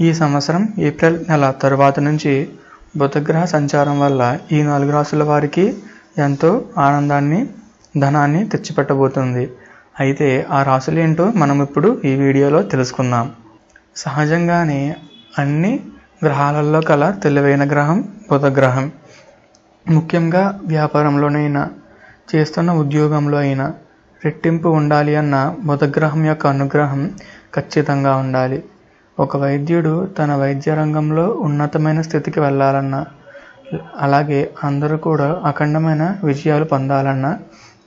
ఈ సంవత్సరం ఏప్రిల్ నెల తరువాత నుంచి బుధగ్రహ సంచారం వల్ల ఈ నాలుగు రాసుల వారికి ఎంతో ఆనందాన్ని ధనాన్ని తెచ్చిపెట్టబోతుంది. అయితే ఆ రాసులు ఏంటో మనం ఇప్పుడు ఈ వీడియోలో తెలుసుకుందాం. సహజంగానే అన్ని గ్రహాలలో కల తెలివైన గ్రహం బుధగ్రహం. ముఖ్యంగా వ్యాపారంలోనైనా చేస్తున్న ఉద్యోగంలో అయినా రెట్టింపు ఉండాలి అన్న బుధగ్రహం యొక్క అనుగ్రహం ఖచ్చితంగా ఉండాలి. ఒక వైద్యుడు తన వైద్య రంగంలో ఉన్నతమైన స్థితికి వెళ్ళాలన్నా అలాగే అందరూ కూడా అఖండమైన విజయాలు పొందాలన్నా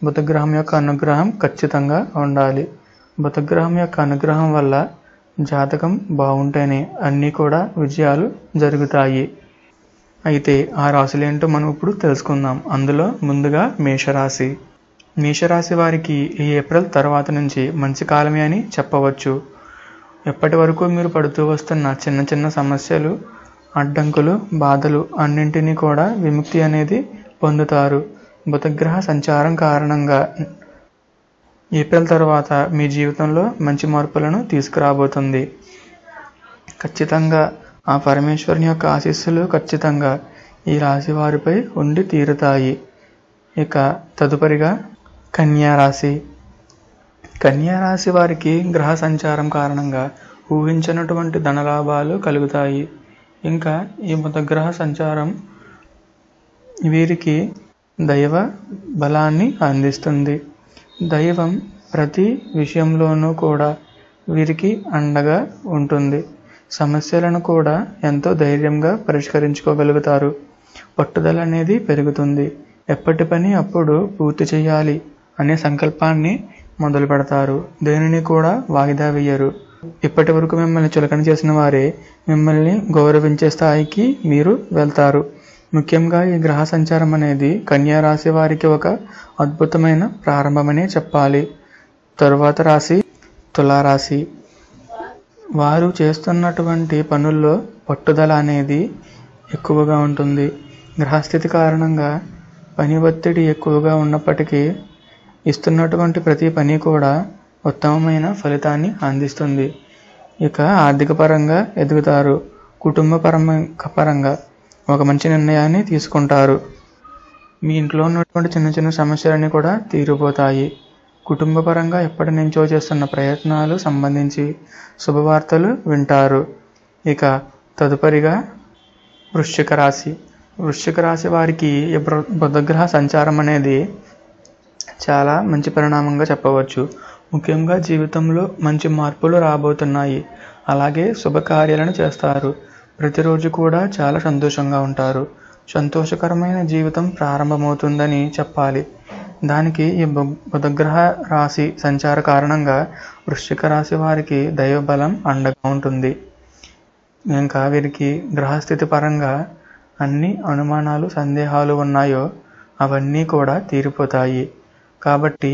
బుధగ్రహం యొక్క అనుగ్రహం ఖచ్చితంగా ఉండాలి. బుధగ్రహం యొక్క అనుగ్రహం వల్ల జాతకం బాగుంటేనే అన్నీ కూడా విజయాలు జరుగుతాయి. అయితే ఆ రాశులేంటో మనం ఇప్పుడు తెలుసుకుందాం. అందులో ముందుగా మేషరాశి. మేషరాశి వారికి ఈ ఏప్రిల్ తర్వాత నుంచి మంచి కాలమే అని చెప్పవచ్చు. ఎప్పటి వరకు మీరు పడుతూ వస్తున్న చిన్న చిన్న సమస్యలు అడ్డంకులు బాధలు అన్నింటినీ కూడా విముక్తి అనేది పొందుతారు. బుధగ్రహ సంచారం కారణంగా ఏప్రిల్ తర్వాత మీ జీవితంలో మంచి మార్పులను తీసుకురాబోతుంది. ఖచ్చితంగా ఆ పరమేశ్వరుని యొక్క ఆశీస్సులు ఖచ్చితంగా ఈ రాశి వారిపై ఉండి తీరుతాయి. ఇక తదుపరిగా కన్యా రాశి. వారికి గ్రహ సంచారం కారణంగా ఊహించినటువంటి ధనలాభాలు కలుగుతాయి. ఇంకా ఈ గ్రహ సంచారం వీరికి దైవ బలాన్ని అందిస్తుంది. దైవం ప్రతి విషయంలోనూ కూడా వీరికి అండగా ఉంటుంది. సమస్యలను కూడా ఎంతో ధైర్యంగా పరిష్కరించుకోగలుగుతారు. పట్టుదల అనేది పెరుగుతుంది. ఎప్పటి పని అప్పుడు పూర్తి చేయాలి. అనే సంకల్పాన్ని మొదలు పెడతారు. దేనిని కూడా వాయిదా వేయరు. ఇప్పటి వరకు మిమ్మల్ని చులకన చేసిన వారే మిమ్మల్ని గౌరవించే స్థాయికి మీరు వెళ్తారు. ముఖ్యంగా ఈ గ్రహ సంచారం అనేది కన్యా రాశి వారికి ఒక అద్భుతమైన ప్రారంభమనే చెప్పాలి. తరువాత రాశి తులారాశి. వారు చేస్తున్నటువంటి పనుల్లో పట్టుదల అనేది ఎక్కువగా ఉంటుంది. గ్రహస్థితి కారణంగా పని ఒత్తిడి ఎక్కువగా ఉన్నప్పటికీ ఇస్తున్నటువంటి ప్రతి పని కూడా ఉత్తమమైన ఫలితాన్ని అందిస్తుంది. ఇక ఆర్థిక పరంగా ఎదుగుతారు. కుటుంబ పరంగా పరంగా ఒక మంచి నిర్ణయాన్ని తీసుకుంటారు. మీ ఇంట్లో ఉన్నటువంటి చిన్న చిన్న సమస్యలన్నీ కూడా తీరిపోతాయి. కుటుంబ పరంగా ఎప్పటి నుంచో చేస్తున్న ప్రయత్నాలు సంబంధించి శుభవార్తలు వింటారు. ఇక తదుపరిగా వృశ్చిక రాశి. వృశ్చిక రాశి వారికి బుధగ్రహ సంచారం అనేది చాలా మంచి పరిణామంగా చెప్పవచ్చు. ముఖ్యంగా జీవితంలో మంచి మార్పులు రాబోతున్నాయి. అలాగే శుభకార్యాలను చేస్తారు. ప్రతిరోజు కూడా చాలా సంతోషంగా ఉంటారు. సంతోషకరమైన జీవితం ప్రారంభమవుతుందని చెప్పాలి. దానికి ఈ బుధగ్రహ రాశి సంచార కారణంగా వృశ్చిక రాశి వారికి దైవబలం అండగా ఉంటుంది. ఇంకా వీరికి గ్రహస్థితి పరంగా అన్ని అనుమానాలు సందేహాలు ఉన్నాయో అవన్నీ కూడా తీరిపోతాయి. కాబట్టి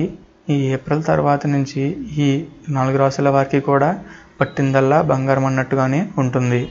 ఈ ఏప్రిల్ తర్వాత నుంచి ఈ నాలుగు రాసుల వారికి కూడా పట్టిందల్లా బంగారం అన్నట్టుగానే ఉంటుంది.